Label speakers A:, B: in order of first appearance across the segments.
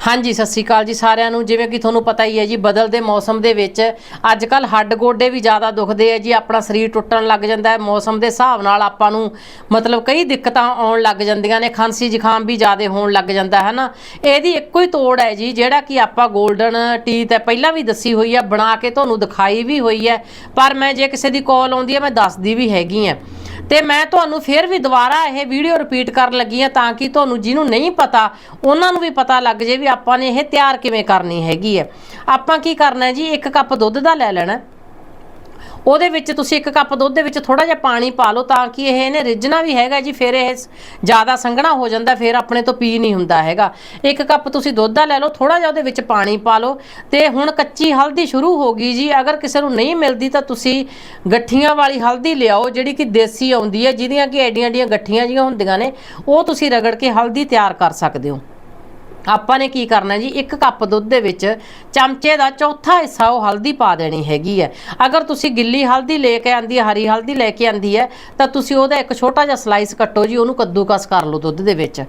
A: ਹਾਂਜੀ, ਸਤਿ ਸ੍ਰੀ ਅਕਾਲ ਜੀ ਸਾਰਿਆਂ ਨੂੰ। ਜਿਵੇਂ ਕਿ ਤੁਹਾਨੂੰ ਪਤਾ ਹੀ ਹੈ ਜੀ ਬਦਲਦੇ ਮੌਸਮ ਦੇ ਵਿੱਚ ਅੱਜ ਕੱਲ ਹੱਡ ਗੋਡੇ ਵੀ ਜ਼ਿਆਦਾ ਦੁਖਦੇ ਆ ਜੀ, ਆਪਣਾ ਸਰੀਰ ਟੁੱਟਣ ਲੱਗ ਜਾਂਦਾ ਹੈ। ਮੌਸਮ ਦੇ ਹਿਸਾਬ ਨਾਲ ਆਪਾਂ ਨੂੰ ਮਤਲਬ ਕਈ ਦਿੱਕਤਾਂ ਆਉਣ ਲੱਗ ਜਾਂਦੀਆਂ ਨੇ, ਖਾਂਸੀ ਜ਼ੁਕਾਮ ਵੀ ਜ਼ਿਆਦਾ ਹੋਣ ਲੱਗ ਜਾਂਦਾ ਹੈ ਨਾ ਇਹਦੀ ਇੱਕੋ ਹੀ ਤੋੜ ਹੈ ਜੀ, ਜਿਹੜਾ ਕਿ ਆਪਾਂ 골ਡਨ ਟੀ ਤੇ ਪਹਿਲਾਂ ਵੀ ਦੱਸੀ ਹੋਈ ਹੈ ਬਣਾ ਕੇ ਤੁਹਾਨੂੰ ਦਿਖਾਈ ਵੀ ਹੋਈ ਹੈ। ਪਰ ਮੈਂ ਜੇ ਕਿਸੇ ਦੀ ਕਾਲ ਆਉਂਦੀ ਹੈ, ਮੈਂ ਦੱਸਦੀ ਵੀ ਹੈਗੀ ਆ। ਤੇ ਮੈਂ ਤੁਹਾਨੂੰ ਫਿਰ ਵੀ ਦੁਬਾਰਾ ਇਹ ਵੀਡੀਓ ਰਿਪੀਟ ਕਰਨ ਲੱਗੀ ਆ ਤਾਂ ਕਿ ਤੁਹਾਨੂੰ ਜਿਹਨੂੰ ਨਹੀਂ ਪਤਾ, ਉਹਨਾਂ ਨੂੰ ਵੀ ਪਤਾ ਲੱਗ ਜੇ ਵੀ ਆਪਾਂ ਨੇ ਇਹ ਤਿਆਰ ਕਿਵੇਂ ਕਰਨੀ ਹੈਗੀ ਹੈ। ਆਪਾਂ ਕੀ ਕਰਨਾ ਜੀ, ਇੱਕ ਕੱਪ ਦੁੱਧ ਦਾ ਲੈ ਲੈਣਾ ਉਹਦੇ ਵਿੱਚ ਤੁਸੀਂ ਇੱਕ ਕੱਪ ਦੁੱਧ ਦੇ ਵਿੱਚ ਥੋੜਾ ਜਿਹਾ ਪਾਣੀ ਪਾ ਲਓ ਤਾਂ ਕਿ ਇਹ ਇਹਨੇ ਰਿੱਝਣਾ ਵੀ ਹੈਗਾ ਜੀ, ਫਿਰ ਇਹ ਜ਼ਿਆਦਾ ਸੰਘਣਾ ਹੋ ਜਾਂਦਾ, ਫਿਰ ਆਪਣੇ ਤੋਂ ਪੀ ਨਹੀਂ ਹੁੰਦਾ ਹੈਗਾ। ਇੱਕ ਕੱਪ ਤੁਸੀਂ ਦੁੱਧ ਦਾ ਲੈ ਲਓ ਥੋੜਾ ਜਿਹਾ ਉਹਦੇ ਵਿੱਚ ਪਾਣੀ ਪਾ ਲਓ। ਤੇ ਹੁਣ ਕੱਚੀ ਹਲਦੀ ਸ਼ੁਰੂ ਹੋ ਗਈ ਜੀ, ਅਗਰ ਕਿਸੇ ਨੂੰ ਨਹੀਂ ਮਿਲਦੀ ਤਾਂ ਤੁਸੀਂ ਗੱਠੀਆਂ ਵਾਲੀ ਹਲਦੀ ਲਿਆਓ, ਜਿਹੜੀ ਕਿ ਦੇਸੀ ਆਉਂਦੀ ਹੈ, ਜਿਹਦੀਆਂ ਕਿ ਐਡੀਆਂ ਐਡੀਆਂ ਗੱਠੀਆਂ ਜੀਆਂ ਹੁੰਦੀਆਂ ਨੇ, ਉਹ ਤੁਸੀਂ ਰਗੜ ਕੇ ਹਲਦੀ ਤਿਆਰ ਕਰ ਸਕਦੇ ਹੋ। ਆਪਾਂ ਨੇ ਕੀ ਕਰਨਾ ਜੀ? ਇੱਕ ਕੱਪ ਦੁੱਧ ਦੇ ਵਿੱਚ ਚਮਚੇ ਦਾ ਚੌਥਾ ਹਿੱਸਾ ਉਹ ਹਲਦੀ ਪਾ ਦੇਣੀ ਹੈਗੀ ਹੈ। ਅਗਰ ਤੁਸੀਂ ਗਿੱਲੀ ਹਲਦੀ ਲੈ ਕੇ ਆਂਦੀ ਹੈ, ਹਰੀ ਹਲਦੀ ਲੈ ਕੇ ਆਂਦੀ ਹੈ, ਤਾਂ ਤੁਸੀਂ ਉਹਦਾ ਇੱਕ ਛੋਟਾ ਜਿਹਾ ਸਲਾਈਸ ਕੱਟੋ ਜੀ, ਉਹਨੂੰ ਕੱਦੂਕਸ ਕਰ ਲਓ ਦੁੱਧ ਦੇ ਵਿੱਚ।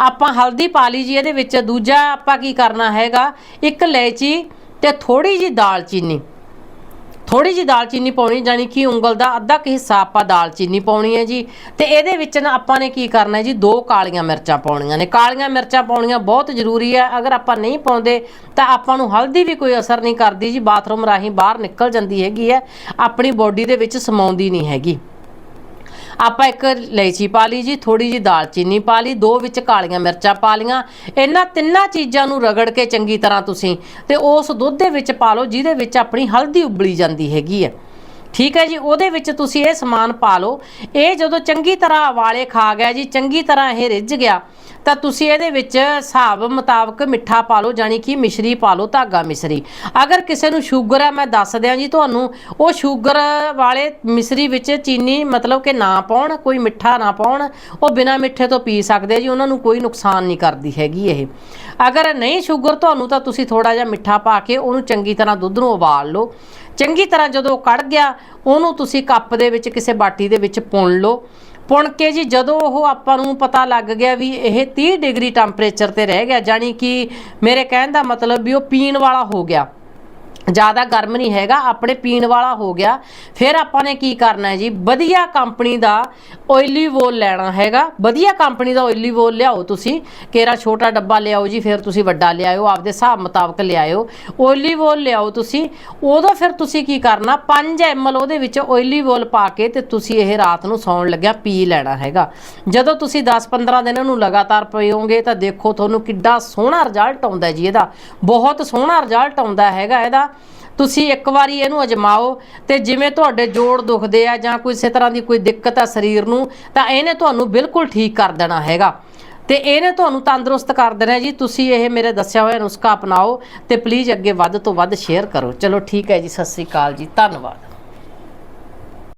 A: ਆਪਾਂ ਹਲਦੀ ਪਾ ਲਈ ਜੀ ਇਹਦੇ ਵਿੱਚ। ਦੂਜਾ ਆਪਾਂ ਕੀ ਕਰਨਾ ਹੈਗਾ? ਇੱਕ ਇਲਾਇਚੀ ਤੇ ਥੋੜੀ ਜੀ ਦਾਲਚੀਨੀ। ਥੋੜੀ ਜੀ ਦਾਲਚੀਨੀ ਪਾਉਣੀ ਜਾਨੀ ਕਿ ਉਂਗਲ ਦਾ ਅੱਧਾ ਕੁ ਹਿੱਸਾ ਆਪਾਂ ਦਾਲਚੀਨੀ ਪਾਉਣੀ ਹੈ ਜੀ। ਤੇ ਇਹਦੇ ਵਿੱਚ ਨਾ ਆਪਾਂ ਨੇ ਕੀ ਕਰਨਾ ਜੀ, ਦੋ ਕਾਲੀਆਂ ਮਿਰਚਾਂ ਪਾਉਣੀਆਂ ਨੇ। ਕਾਲੀਆਂ ਮਿਰਚਾਂ ਪਾਉਣੀਆਂ ਬਹੁਤ ਜ਼ਰੂਰੀ ਹੈ। ਅਗਰ ਆਪਾਂ ਨਹੀਂ ਪਾਉਂਦੇ, ਤਾਂ ਆਪਾਂ ਨੂੰ ਹਲਦੀ ਵੀ ਕੋਈ ਅਸਰ ਨਹੀਂ ਕਰਦੀ ਜੀ। ਬਾਥਰੂਮ ਰਾਹੀਂ ਬਾਹਰ ਨਿਕਲ ਜਾਂਦੀ ਹੈਗੀ ਹੈ। ਆਪਣੀ ਬੋਡੀ ਦੇ ਵਿੱਚ ਸਮਾਉਂਦੀ ਨਹੀਂ ਹੈਗੀ। ਆਪਾਂ ਇੱਕ ਇਲਾਇਚੀ ਪਾ ਲਈ ਜੀ ਥੋੜੀ ਜੀ ਦਾਲਚੀਨੀ ਪਾ ਲਈ, ਦੋ ਵਿੱਚ ਕਾਲੀਆਂ ਮਿਰਚਾਂ ਪਾ ਲੀਆਂ ਇਹਨਾਂ ਤਿੰਨਾਂ ਚੀਜ਼ਾਂ ਨੂੰ ਰਗੜ ਕੇ ਚੰਗੀ ਤਰ੍ਹਾਂ ਤੁਸੀਂ ਤੇ ਉਸ ਦੁੱਧ ਦੇ ਵਿੱਚ ਪਾ ਲਓ, ਜਿਹਦੇ ਵਿੱਚ ਆਪਣੀ ਹਲਦੀ ਉਬਲੀ ਜਾਂਦੀ ਹੈਗੀ ਹੈ। ਠੀਕ ਹੈ ਜੀ, ਉਹਦੇ ਵਿੱਚ ਤੁਸੀਂ ਇਹ ਸਮਾਨ ਪਾ ਲਓ। ਇਹ ਜਦੋਂ ਚੰਗੀ ਤਰ੍ਹਾਂ ਵਾਲੇ ਖਾ ਗਿਆ ਜੀ, ਚੰਗੀ ਤਰ੍ਹਾਂ ਇਹ ਰਿੱਝ ਗਿਆ ਤਾਂ ਤੁਸੀਂ ਇਹਦੇ ਵਿੱਚ ਹਿਸਾਬ ਮੁਤਾਬਕ ਮਿੱਠਾ ਪਾ ਲਓ ਜਾਨੀ ਕਿ ਮਿਸ਼ਰੀ ਪਾ ਲਓ, ਧਾਗਾ ਮਿਸ਼ਰੀ। ਅਗਰ ਕਿਸੇ ਨੂੰ ਸ਼ੂਗਰ ਹੈ, ਮੈਂ ਦੱਸ ਦਿਆਂ ਜੀ ਤੁਹਾਨੂੰ, ਉਹ ਸ਼ੂਗਰ ਵਾਲੇ ਮਿਸ਼ਰੀ ਵਿੱਚ ਚੀਨੀ ਮਤਲਬ ਕਿ ਨਾ ਪਾਉਣ, ਕੋਈ ਮਿੱਠਾ ਨਾ ਪਾਉਣ, ਉਹ ਬਿਨਾਂ ਮਿੱਠੇ ਤੋਂ ਪੀ ਸਕਦੇ ਜੀ, ਉਹਨਾਂ ਨੂੰ ਕੋਈ ਨੁਕਸਾਨ ਨਹੀਂ ਕਰਦੀ ਹੈਗੀ ਇਹ। ਅਗਰ ਨਹੀਂ ਸ਼ੂਗਰ ਤੁਹਾਨੂੰ, ਤਾਂ ਤੁਸੀਂ ਥੋੜਾ ਜਿਹਾ ਮਿੱਠਾ ਪਾ ਕੇ ਉਹਨੂੰ ਚੰਗੀ ਤਰ੍ਹਾਂ ਦੁੱਧ ਨੂੰ ਉਬਾਲ ਲਓ। ਚੰਗੀ ਤਰ੍ਹਾਂ ਜਦੋਂ ਉਹ ਕੜ ਗਿਆ, ਉਹਨੂੰ ਤੁਸੀਂ ਕੱਪ ਦੇ ਵਿੱਚ, ਕਿਸੇ ਬਾਟੀ ਦੇ ਵਿੱਚ ਪੁਣ ਲਓ। ਪੁਣ ਕੇ ਜੀ, ਜਦੋਂ ਉਹ ਆਪਾਂ ਨੂੰ ਪਤਾ ਲੱਗ ਗਿਆ ਵੀ ਇਹ 30 ਡਿਗਰੀ ਟੈਂਪਰੇਚਰ ਤੇ ਰਹਿ ਗਿਆ ਜਾਨੀ ਕਿ ਮੇਰੇ ਕਹਿਣ ਦਾ ਮਤਲਬ ਵੀ ਉਹ ਪੀਣ ਵਾਲਾ ਹੋ ਗਿਆ। ਜ਼ਿਆਦਾ ਗਰਮ ਨਹੀਂ ਹੈਗਾ, ਆਪਣੇ ਪੀਣ ਵਾਲਾ ਹੋ ਗਿਆ। ਫਿਰ ਆਪਾਂ ਨੇ ਕੀ ਕਰਨਾ ਹੈ ਜੀ, ਵਧੀਆ ਕੰਪਨੀ ਦਾ ਓਇਲੀ ਵੋਲ ਲੈਣਾ ਹੈਗਾ। ਵਧੀਆ ਕੰਪਨੀ ਦਾ ਓਇਲੀ ਵੋਲ ਲਿਆਓ ਤੁਸੀਂ। ਕੇਰਾ ਛੋਟਾ ਡੱਬਾ ਲਿਆਓ ਜੀ, ਫਿਰ ਤੁਸੀਂ ਵੱਡਾ ਲਿਆਇਓ, ਆਪਦੇ ਹਿਸਾਬ ਮੁਤਾਬਕ ਲਿਆਇਓ। ਓਇਲੀ ਵੋਲ ਲਿਆਓ ਤੁਸੀਂ। ਉਦੋਂ ਫਿਰ ਤੁਸੀਂ ਕੀ ਕਰਨਾ 5 ml ਉਹਦੇ ਵਿੱਚ ਓਇਲੀ ਵੋਲ ਪਾ ਕੇ ਤੇ ਤੁਸੀਂ ਇਹ ਰਾਤ ਨੂੰ ਸੌਣ ਲੱਗਿਆ, ਪੀ ਲੈਣਾ ਹੈਗਾ। ਜਦੋਂ ਤੁਸੀਂ 10-15 ਦਿਨ ਉਹਨੂੰ ਲਗਾਤਾਰ ਪੀਓਗੇ ਤਾਂ ਦੇਖੋ ਤੁਹਾਨੂੰ ਕਿੱਡਾ ਸੋਹਣਾ ਰਿਜ਼ਲਟ ਆਉਂਦਾ ਜੀ ਇਹਦਾ। ਬਹੁਤ ਸੋਹਣਾ ਰਿਜ਼ਲਟ ਆਉਂਦਾ ਹੈਗਾ ਇਹਦਾ। ਤੁਸੀਂ ਇੱਕ ਵਾਰੀ ਇਹਨੂੰ ਅਜਮਾਓ ਤੇ ਜਿਵੇਂ ਤੁਹਾਡੇ ਜੋੜ ਦੁਖਦੇ ਆ ਜਾਂ ਕੋਈ ਇਸੇ ਤਰ੍ਹਾਂ ਦੀ ਕੋਈ ਦਿੱਕਤ ਆ ਸਰੀਰ ਨੂੰ, ਤਾਂ ਇਹਨੇ ਤੁਹਾਨੂੰ ਬਿਲਕੁਲ ਠੀਕ ਕਰ ਦੇਣਾ ਹੈਗਾ। ਤੇ ਇਹਨੇ ਤੁਹਾਨੂੰ ਤੰਦਰੁਸਤ ਕਰ ਦੇਣਾ ਜੀ। ਤੁਸੀਂ ਇਹ ਮੇਰੇ ਦੱਸਿਆ ਹੋਇਆ ਨੁਸਖਾ ਅਪਣਾਓ ਤੇ ਪਲੀਜ਼ ਅੱਗੇ ਵੱਧ ਤੋਂ ਵੱਧ ਸ਼ੇਅਰ ਕਰੋ। ਚਲੋ ਠੀਕ ਹੈ ਜੀ, ਸਤਿ ਸ੍ਰੀ ਅਕਾਲ ਜੀ। ਧੰਨਵਾਦ।